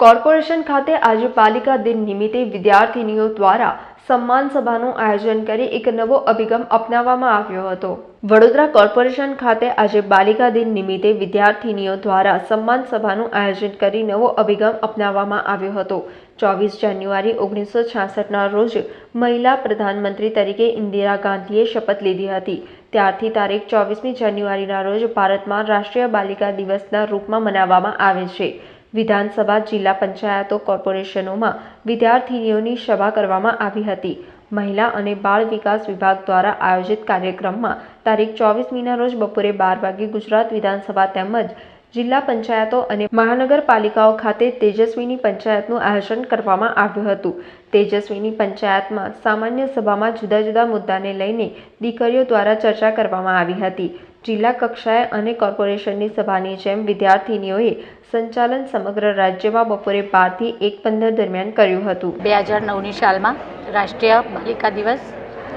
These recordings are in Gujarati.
કોર્પોરેશન ખાતે આજે પાલિકા દિન નિમિત્તે વિદ્યાર્થિનીઓ દ્વારા સન્માન સભાનું આયોજન કરી એક નવો અભિગમ અપનાવવામાં આવ્યો હતો. વડોદરા કોર્પોરેશન ખાતે આજે બાલિકા દિન નિમિત્તે વિદ્યાર્થિનીઓ દ્વારા સન્માન સભાનું આયોજન કરી નવો અભિગમ અપનાવવામાં આવ્યો હતો. ચોવીસ જાન્યુઆરી ઓગણીસો છાસઠના રોજ મહિલા પ્રધાનમંત્રી તરીકે ઇન્દિરા ગાંધીએ શપથ લીધી હતી. ત્યારથી તારીખ ચોવીસમી જાન્યુઆરીના રોજ ભારતમાં રાષ્ટ્રીય બાલિકા દિવસના રૂપમાં મનાવવામાં આવે છે. વિધાનસભા જિલ્લા પંચાયતો કોર્પોરેશનોમાં વિદ્યાર્થીનીઓની સભા કરવામાં આવી હતી. મહિલા અને બાળ વિકાસ વિભાગ દ્વારા આયોજિત કાર્યક્રમમાં તારીખ ચોવીસમીના રોજ બપોરે બાર વાગે ગુજરાત વિધાનસભા તેમજ જિલ્લા પંચાયતો અને મહાનગરપાલિકાઓ ખાતે તેજસ્વીની પંચાયતનું આયોજન કરવામાં આવ્યું હતું. તેજસ્વીની પંચાયતમાં સામાન્ય સભામાં જુદા જુદા મુદ્દાને લઈને દીકરીઓ દ્વારા ચર્ચા કરવામાં આવી હતી. જિલ્લા કક્ષાએ અને કોર્પોરેશનની સભાની જેમ વિદ્યાર્થિનીઓએ સંચાલન સમગ્ર રાજ્યમાં બપોરે બારથી એક પંદર દરમિયાન કર્યું હતું. બે હજાર નવની સાલમાં રાષ્ટ્રીય બાલિકા દિવસ,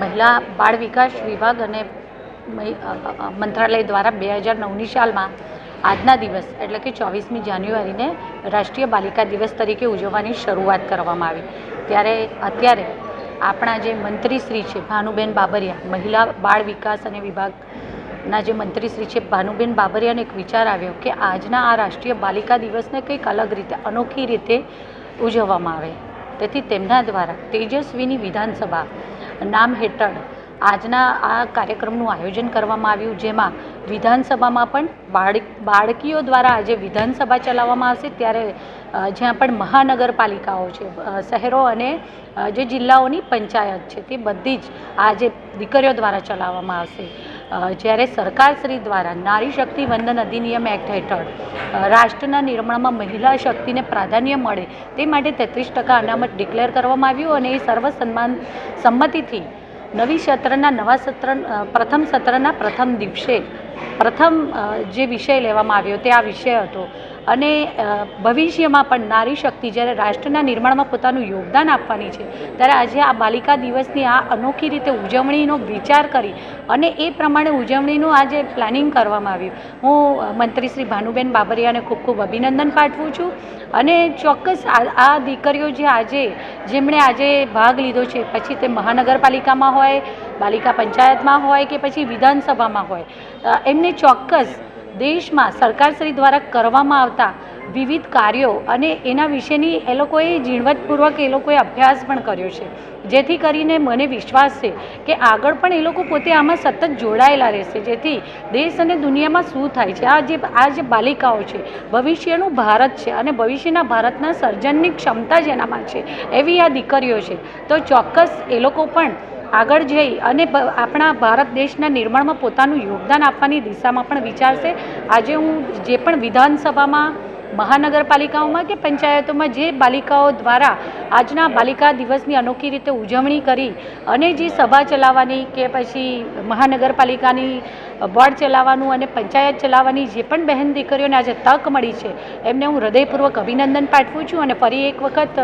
મહિલા બાળ વિકાસ વિભાગ અને મંત્રાલય દ્વારા બે હજાર નવની સાલમાં આજના દિવસ, એટલે કે ચોવીસમી જાન્યુઆરીને રાષ્ટ્રીય બાલિકા દિવસ તરીકે ઉજવવાની શરૂઆત કરવામાં આવી. ત્યારે અત્યારે આપણા જે મંત્રીશ્રી છે ભાનુબેન બાબરિયા, મહિલા બાળ વિકાસ અને વિભાગના જે મંત્રીશ્રી છે ભાનુબેન બાબરિયાને એક વિચાર આવ્યો કે આજના આ રાષ્ટ્રીય બાલિકા દિવસને કંઈક અલગ રીતે, અનોખી રીતે ઉજવવામાં આવે. તેથી તેમના દ્વારા તેજસ્વીની વિધાનસભા નામ હેઠળ આજના આ કાર્યક્રમનું આયોજન કરવામાં આવ્યું, જેમાં વિધાનસભામાં પણ બાળક, બાળકીઓ દ્વારા આજે વિધાનસભા ચલાવવામાં આવશે. ત્યારે જ્યાં પણ મહાનગરપાલિકાઓ છે શહેરો અને જે જિલ્લાઓની પંચાયત છે, તે બધી જ આજે દીકરીઓ દ્વારા ચલાવવામાં આવશે. જ્યારે સરકારશ્રી દ્વારા નારી શક્તિ વંદન અધિનિયમ એક્ટ હેઠળ રાષ્ટ્રના નિર્માણમાં મહિલા શક્તિને પ્રાધાન્ય મળે તે માટે તેત્રીસ ટકા અનામત ડિક્લેર કરવામાં આવ્યું અને એ સર્વ સન્માન સંમતિથી નવી સત્રના નવા સત્ર પ્રથમ સત્રના પ્રથમ દિવસે, પ્રથમ જે વિષય લેવામાં આવ્યો તે આ વિષય હતો. અને ભવિષ્યમાં પણ નારી શક્તિ જ્યારે રાષ્ટ્રના નિર્માણમાં પોતાનું યોગદાન આપવાની છે, ત્યારે આજે આ બાલિકા દિવસની આ અનોખી રીતે ઉજવણીનો વિચાર કરી અને એ પ્રમાણે ઉજવણીનું આજે પ્લાનિંગ કરવામાં આવ્યું. હું મંત્રી શ્રી ભાનુબેન બાબરિયાને ખૂબ ખૂબ અભિનંદન પાઠવું છું અને ચોક્કસ આ દીકરીઓ જે આજે, જેમણે આજે ભાગ લીધો છે, પછી તે મહાનગરપાલિકામાં હોય, બાલિકા પંચાયતમાં હોય કે પછી વિધાનસભામાં હોય એમને ચોક્કસ દેશમાં સરકારશ્રી દ્વારા કરવામાં આવતા વિવિધ કાર્યો અને એના વિશેની એ લોકોએ ઝીણવટપૂર્વક એ લોકોએ અભ્યાસ પણ કર્યો છે. જેથી કરીને મને વિશ્વાસ છે કે આગળ પણ એ લોકો પોતે આમાં સતત જોડાયેલા રહેશે. જેથી દેશ અને દુનિયામાં શું થાય છે? આ જે આ જે બાલિકાઓ છે, ભવિષ્યનું ભારત છે અને ભવિષ્યના ભારતના સર્જનની ક્ષમતા જેનામાં છે. એવી આ દીકરીઓ છે. તો ચોક્કસ એ લોકો પણ આગળ જઈ અને આપણા ભારત દેશના નિર્માણમાં પોતાનું યોગદાન આપવાની દિશામાં પણ વિચારશે. આજે હું જે પણ વિધાનસભામાં મહાનગરપાલિકાઓમાં કે પંચાયતોમાં જે બાલિકાઓ દ્વારા આજના બાલિકા દિવસની અનોખી રીતે ઉજવણી કરી અને જે સભા ચલાવવાની કે પછી મહાનગરપાલિકાની બોર્ડ ચલાવવાનું અને પંચાયત ચલાવવાની જે પણ બહેન દીકરીઓને આજે તક મળી છે, એમને હું હૃદયપૂર્વક અભિનંદન પાઠવું છું અને ફરી એક વખત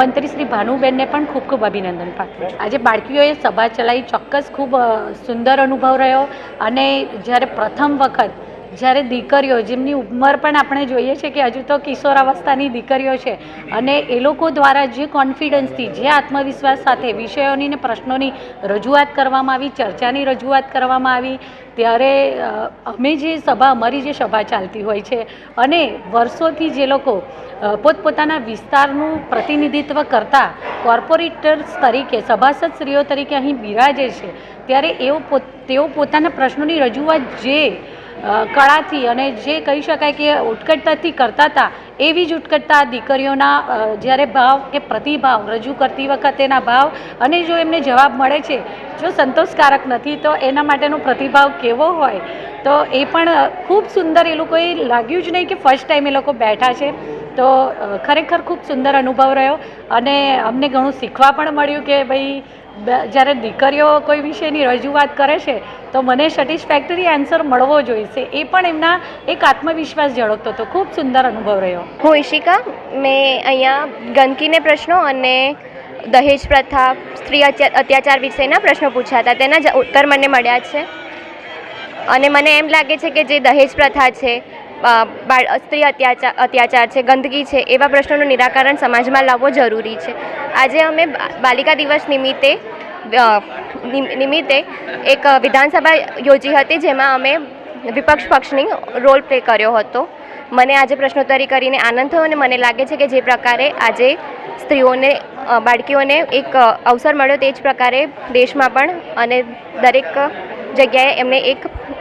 મંત્રી શ્રી ભાનુબેનને પણ ખૂબ ખૂબ અભિનંદન પાઠવું છું. આજે બાળકીઓએ સભા ચલાવી ચોક્કસ ખૂબ સુંદર અનુભવ રહ્યો અને જ્યારે પ્રથમ વખત જ્યારે દીકરીઓ, જેમની ઉંમર પણ આપણે જોઈએ છે કે હજુ તો કિશોરાવસ્થાની દીકરીઓ છે અને એ લોકો દ્વારા જે કોન્ફિડન્સથી જે આત્મવિશ્વાસ સાથે વિષયોની ને પ્રશ્નોની રજૂઆત કરવામાં આવી, ચર્ચાની રજૂઆત કરવામાં આવી, ત્યારે અમે જે સભા, અમારી જે સભા ચાલતી હોય છે અને વર્ષોથી જે લોકો પોતપોતાના વિસ્તારનું પ્રતિનિધિત્વ કરતા કોર્પોરેટર્સ તરીકે સભાસદ સ્ત્રીઓ તરીકે અહીં બિરાજે છે, ત્યારે એઓ તેઓ પોતાના પ્રશ્નોની રજૂઆત જે કળાથી અને જે કહી શકાય કે ઉત્કટતાથી કરતા હતા એવી જ ઉત્કટતા દીકરીઓના જ્યારે ભાવ કે પ્રતિભાવ રજૂ કરતી વખતેના ભાવ અને જો એમને જવાબ મળે છે, જો સંતોષકારક નથી, તો એના માટેનો પ્રતિભાવ કેવો હોય? તો એ પણ ખૂબ સુંદર એ લોકોએ લાગ્યું જ નહીં કે ફર્સ્ટ ટાઈમ એ લોકો બેઠા છે. તો ખરેખર ખૂબ સુંદર અનુભવ રહ્યો અને અમને ઘણું શીખવા પણ મળ્યું કે ભાઈ જ્યારે દીકરીઓ કોઈ વિષયની રજૂઆત કરે છે, તો મને સેટિસ્ફેક્ટરી આન્સર મળવો જોઈશે. એ પણ એમના એક આત્મવિશ્વાસ ઝળકતો હતો. ખૂબ સુંદર અનુભવ રહ્યો. હું ઈશિકા, મેં અહીંયા ગંદકીને પ્રશ્નો અને દહેજ પ્રથા, સ્ત્રી અત્યા- અત્યાચાર વિશેના પ્રશ્નો હતા. તેના ઉત્તર મને મળ્યા છે. અને મને એમ લાગે છે કે જે દહેજ પ્રથા છે સ્ત્રી અત્યાચાર અત્યાચાર છે, ગંદકી છે, એવા પ્રશ્નોનું નિરાકરણ સમાજમાં લાવવો જરૂરી છે. આજે અમે બાલિકા દિવસ નિમિત્તે નિમિત્તે એક વિધાનસભા યોજી હતી, જેમાં અમે વિપક્ષ પક્ષની રોલ પ્લે કર્યો હતો. મને આજે પ્રશ્નોત્તરી કરીને આનંદ થયો અને મને લાગે છે કે જે પ્રકારે આજે સ્ત્રીઓને બાળકીઓને એક અવસર મળ્યો તે જ પ્રકારે દેશમાં પણ અને દરેક જગ્યાએ એમને એક